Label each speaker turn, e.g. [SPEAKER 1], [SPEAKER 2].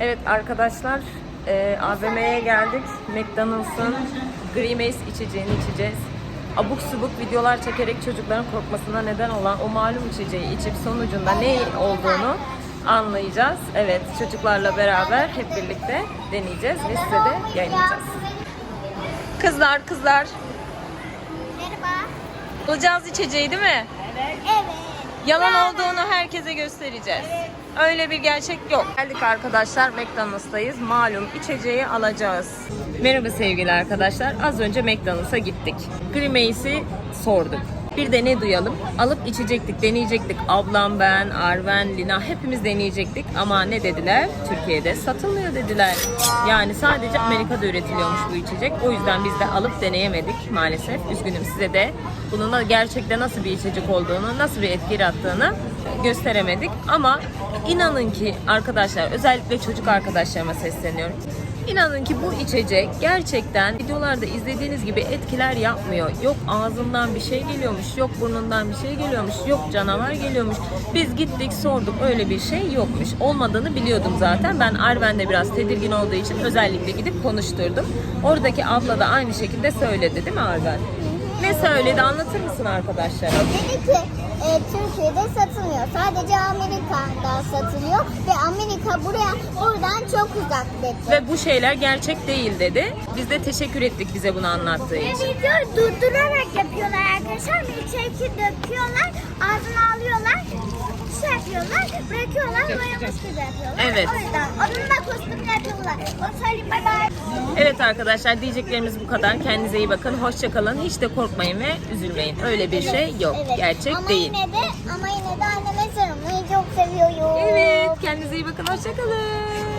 [SPEAKER 1] Evet arkadaşlar e, AVM'ye geldik. McDonald's'ın Grimace içeceğini içeceğiz. Abuk subuk videolar çekerek çocukların korkmasına neden olan o malum içeceği içip sonucunda ne olduğunu anlayacağız. Evet çocuklarla beraber hep birlikte deneyeceğiz ve size de yayınlayacağız. Kızlar kızlar
[SPEAKER 2] Merhaba.
[SPEAKER 1] bulacağız içeceği değil mi?
[SPEAKER 2] Evet.
[SPEAKER 1] Yalan olduğunu herkese göstereceğiz. Öyle bir gerçek yok. Geldik arkadaşlar McDonald's'tayız. Malum içeceği alacağız. Merhaba sevgili arkadaşlar. Az önce McDonald's'a gittik. Grimace'i sorduk. Bir de ne duyalım? Alıp içecektik, deneyecektik. Ablam, ben, Arven, Lina hepimiz deneyecektik. Ama ne dediler? Türkiye'de satılmıyor dediler. Yani sadece Amerika'da üretiliyormuş bu içecek. O yüzden biz de alıp deneyemedik maalesef. Üzgünüm size de. Bunun gerçekten nasıl bir içecek olduğunu, nasıl bir etki yarattığını gösteremedik. Ama inanın ki arkadaşlar, özellikle çocuk arkadaşlarıma sesleniyorum. İnanın ki bu içecek gerçekten videolarda izlediğiniz gibi etkiler yapmıyor. Yok ağzından bir şey geliyormuş, yok burnundan bir şey geliyormuş, yok canavar geliyormuş. Biz gittik sorduk öyle bir şey yokmuş. Olmadığını biliyordum zaten. Ben Arven de biraz tedirgin olduğu için özellikle gidip konuşturdum. Oradaki abla da aynı şekilde söyledi değil mi Arven? Ne söyledi anlatır mısın arkadaşlara?
[SPEAKER 2] Dedi ki e, Türkiye'de satılmıyor. Sadece Amerika'da satılıyor ve Amerika buraya buradan çok uzak dedi.
[SPEAKER 1] Ve bu şeyler gerçek değil dedi. Biz de teşekkür ettik bize bunu anlattığı için.
[SPEAKER 2] Videoyu durdurarak yapıyorlar arkadaşlar. Milkshake'i döküyorlar, ağzına alıyorlar, şey yapıyorlar, bırakıyorlar, boyamış gibi yapıyorlar.
[SPEAKER 1] Evet.
[SPEAKER 2] O yüzden onunla kostüm yapıyorlar. Onu söyleyeyim bay bay.
[SPEAKER 1] Evet arkadaşlar diyeceklerimiz bu kadar. Kendinize iyi bakın. Hoşça kalın. Hiç de korkmayın ve üzülmeyin. Öyle bir şey yok.
[SPEAKER 2] Evet.
[SPEAKER 1] Gerçek
[SPEAKER 2] ama
[SPEAKER 1] değil.
[SPEAKER 2] Yine de, ama yine de anneme sarılmayı çok seviyorum.
[SPEAKER 1] Evet. Kendinize iyi bakın. Hoşça kalın.